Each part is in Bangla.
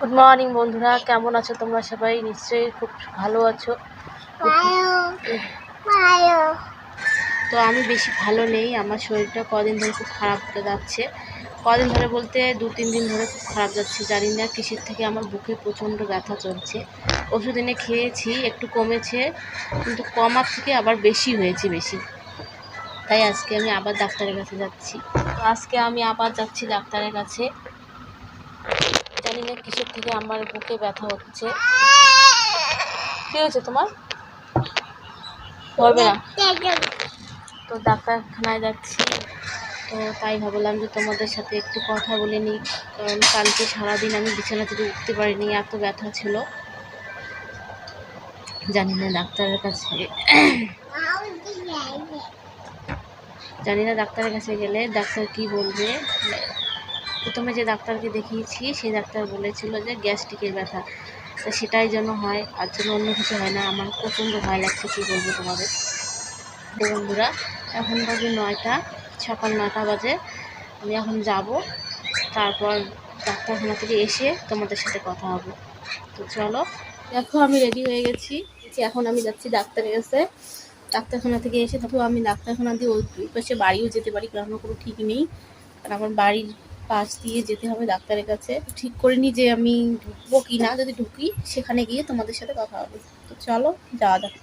গুড মর্নিং বন্ধুরা। কেমন আছো তোমরা সবাই? নিশ্চয়ই খুব ভালো আছো। তো আমি বেশি ভালো নেই। আমার শরীরটা কদিন ধরে খুব খারাপ হতে যাচ্ছে। কদিন ধরে বলতে দু, তিন দিন ধরে খুব খারাপ যাচ্ছে। জানি না কিসের থেকে আমার বুকে প্রচণ্ড ব্যথা চলছে। ওষুধ এনে খেয়েছি, একটু কমেছে, কিন্তু কমার থেকে আবার বেশি হয়েছে বেশি। তাই আজকে আমি আবার ডাক্তারের কাছে যাচ্ছি। আজকে আমি আবার যাচ্ছি ডাক্তারের কাছে। জানি না কিসের থেকে আমার বুকে ব্যথা হচ্ছে। কী হয়েছে তোমার? ধরবে না। তো ডাক্তারখানায় যাচ্ছি। তো তাই ভাবলাম যে তোমাদের সাথে একটু কথা বলে নিই, কারণ কালকে সারাদিন আমি বিছানা থেকে উঠতে পারিনি, এত ব্যথা ছিল। জানি না ডাক্তারের কাছে জানি না ডাক্তারের কাছে গেলে ডাক্তার কি বলবে। প্রথমে যে ডাক্তারকে দেখিয়েছি, সেই ডাক্তার বলেছিল যে গ্যাস্ট্রিকের ব্যথা। তো সেটাই যেন হয়, আর জন্য অন্য কিছু হয় না। আমার প্রচণ্ড ভয় লাগছে, কী বলব তোমাদের? তো বন্ধুরা, এখন বাজে নয়টা, সকাল নটা বাজে। আমি এখন যাব, তারপর ডাক্তারখানা থেকে এসে তোমাদের সাথে কথা হবে। তো চলো, দেখো আমি রেডি হয়ে গেছি। এখন আমি যাচ্ছি ডাক্তারের কাছে। ডাক্তারখানা থেকে এসে দেখো আমি ডাক্তারখানা দিয়ে ওই পাশে বাড়িও যেতে পারি কারণ কোনো ঠিক নেই। কারণ আমার বাড়ির পাশ দিয়ে যেতে হবে ডাক্তারের কাছে। ঠিক করিনি যে আমি ঢুকবো কি না যদি ঢুকি সেখানে গিয়ে তোমাদের সাথে কথা হবে। তো চলো যাওয়া যাক।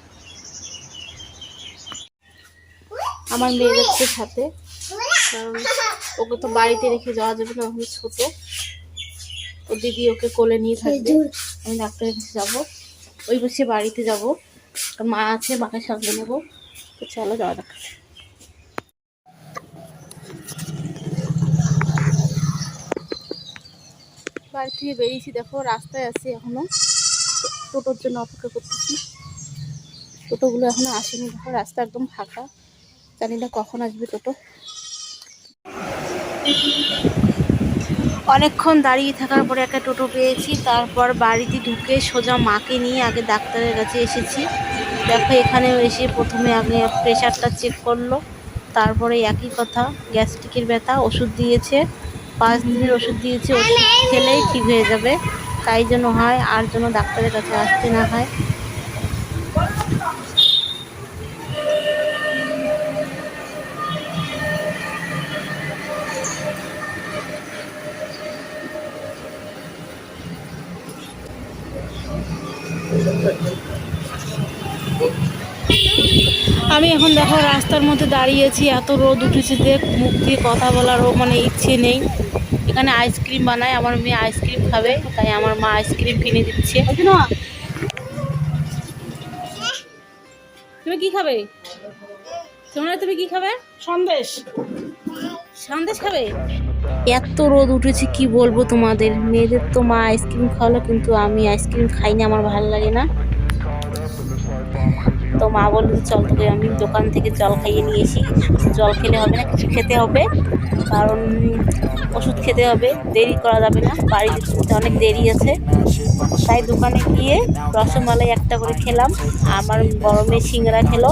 আমার মেয়ে যাচ্ছে সাথে কারণ ওকে তো বাড়িতে রেখে যাওয়া যাবে না এখন ছোট। ও দিদি ওকে কোলে নিয়ে থাকবে। আমি ডাক্তারের কাছে যাব। ওই বসে বাড়িতে যাব। মা আছে মাকে সঙ্গে নেব। তো চলো যাওয়া যাক। বাড়ি থেকে বেরিয়েছি, দেখো রাস্তায় আছি এখনও। টোটোর জন্য অপেক্ষা করতেছি। টোটোগুলো এখনও আসেনি, দেখো রাস্তা একদম ফাঁকা। জানি না কখন আসবে টোটো। অনেকক্ষণ দাঁড়িয়ে থাকার পরে একটা টোটো পেয়েছি, তারপর বাড়িতে ঢুকে সোজা মাকে নিয়ে আগে ডাক্তারের কাছে এসেছি। দেখো এখানেও এসে প্রথমে আগে প্রেশারটা চেক করল, তারপরে একই কথা গ্যাস্ট্রিকের ব্যথা, ওষুধ দিয়েছে। পাঁচ দিনের ওষুধ দিয়েছে, ওষুধ খেলেই ঠিক হয়ে যাবে। তাই জন্য হয়, আর জন্য ডাক্তারের কাছে আসতে না হয়। আমি এখন দেখো রাস্তার মধ্যে দাঁড়িয়েছি এত রোদ উঠেছে যে মুখ দিয়ে কথা বলারও মানে ইচ্ছে নেই। এখানে আইসক্রিম বানায় আমার মেয়ে আইসক্রিম খাবে তাই আমার মা আইসক্রিম কিনে দিচ্ছে। তুমি কি খাবে? তোমরা তুমি কি খাবে? সন্দেশ। সন্দেশ খাবে? এত রোদ উঠেছে কি বলব তোমাদের? মেয়েদের তো মা আইসক্রিম খাওয়ালো কিন্তু আমি আইসক্রিম খাই না আমার ভালো লাগে না। তো মা বলল চল তোকে আমি দোকান থেকে জল খাইয়ে নিয়ে এসি। জল খেলে হবে না, কিছু খেতে হবে। কারণ ওষুধ খেতে হবে, দেরি করা যাবে না। বাড়িতে অনেক দেরি আছে। তাই দোকানে গিয়ে রসমালাই একটা করে খেলাম। আমার গরমে সিঙ্গারা খেলো।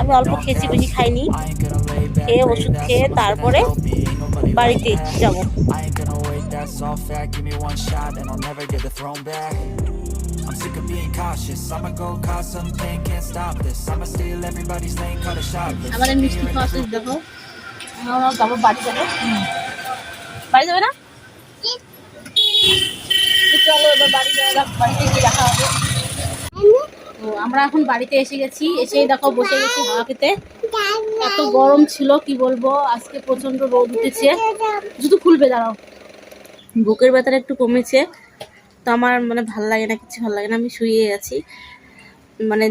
আমি অল্প খেয়েছি, বেশি খাইনি। খেয়ে ওষুধ খেয়ে তারপরে বাড়িতে যাব। Gonna I'm sick of being cautious I'ma go cause something, can't stop this I'ma steal everybody's lane, cut a shot আমার মিষ্টি খাওয়া শেষ দেখো আমরা যাব বাড়ি যাব বাড়ি যাবে না তো চলো এবার বাড়ি যাওয়া বাড়িতে গিয়ে দেখা হবে তো আমরা এখন বাড়িতে এসে গেছি এসেই দেখো বসে গেছি হাওয়া খেতে এত গরম ছিল কি বলব আজকে প্রচণ্ড রোদ উঠেছে জুতো খুলবে দাঁড়াও বুকের ব্যথাটা একটু কমেছে তো আমার মানে ভালো লাগে না, কিছু ভালো লাগে না, আমি শুয়ে আছি। মানে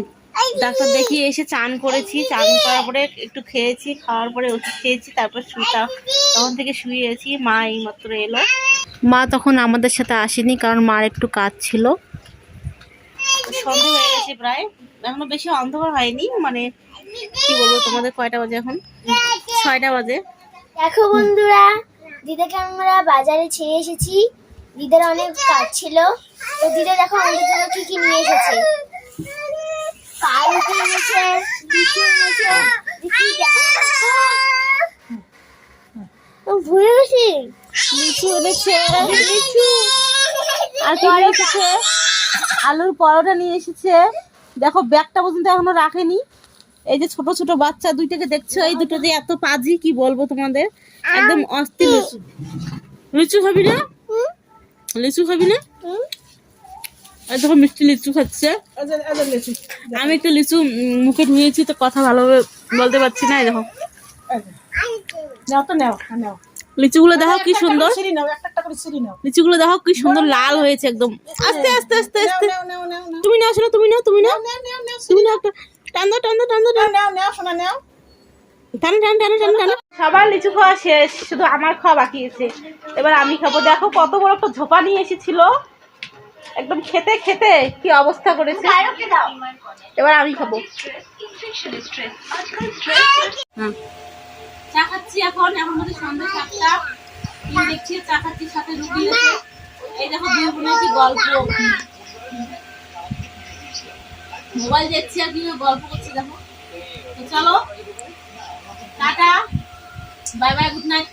ডাক্তার দেখিয়ে এসে চান করেছি, চান করার পরে একটু খেয়েছি, খাওয়ার পরে ওষুধ খেয়েছি, তারপর শুতা তখন থেকে শুয়ে আছি, মা এইমাত্র এলো। মা তখন আমাদের সাথে আসেনি কারণ মার একটু কাজ ছিল। সন্ধে হয়ে গেছে প্রায়। এখনও বেশি অন্ধকার হয়নি মানে কি বলব তোমাদের, কয়টা বাজে এখন? ছয়টা বাজে। দেখো বন্ধুরা, দিদাকে আমরা বাজারে ছেড়ে এসেছি। দিদার অনেক কাজ ছিল। তো দিদা দেখো আমাদের জন্য কি কি নিয়ে এসেছে? ভুলে গেছি। আর আলুর পরোটা নিয়ে এসেছে। দেখো, ব্যাগটা পর্যন্ত এখনও রাখেনি। এই যে ছোট ছোট বাচ্চা, দুইটাকে দেখছ? এই দুটো যে এত পাজি, কি বলব তোমাদের? একদম অস্থির। লিচু খাবি না? লিচু খাবি না? দেখো মিষ্টি লিচু খাচ্ছে। আমি একটু লিচু মুখে ঢুয়েছি তো কথা ভালোভাবে বলতে পারছি না এই দেখো। নাও লিচুগুলো দেখো কি সুন্দর। লিচুগুলো দেখো কি সুন্দর লাল হয়েছে একদম। আস্তে আস্তে আস্তে আস্তে। তুমি নাও শোনো তুমি নাও তুমি নাও। তুমি নাও একটা টান দাও টান দাও টান দাও। নাও নাও শোনা নাও। টান টান টান টান টান। সবার লিচু খাওয়া শেষ শুধু আমার খাওয়া বাকি আছে। এবার আমি খাব। দেখো কত বড় একটা ঝোপা নিয়ে এসেছিল। একদম খেতে খেতে কি অবস্থা করেছে। এবার আমি খাব। চা খাচ্ছি এখন। এখন মধ্যে সন্ধ্যে সাতটা। দেখছি চা খাচ্ছি সাথে রুটি এই দেখো দুই বোনের কি গল্প। মোবাইল দেখছি আর কি গল্প করছি দেখো। চলো। Tata bye bye good night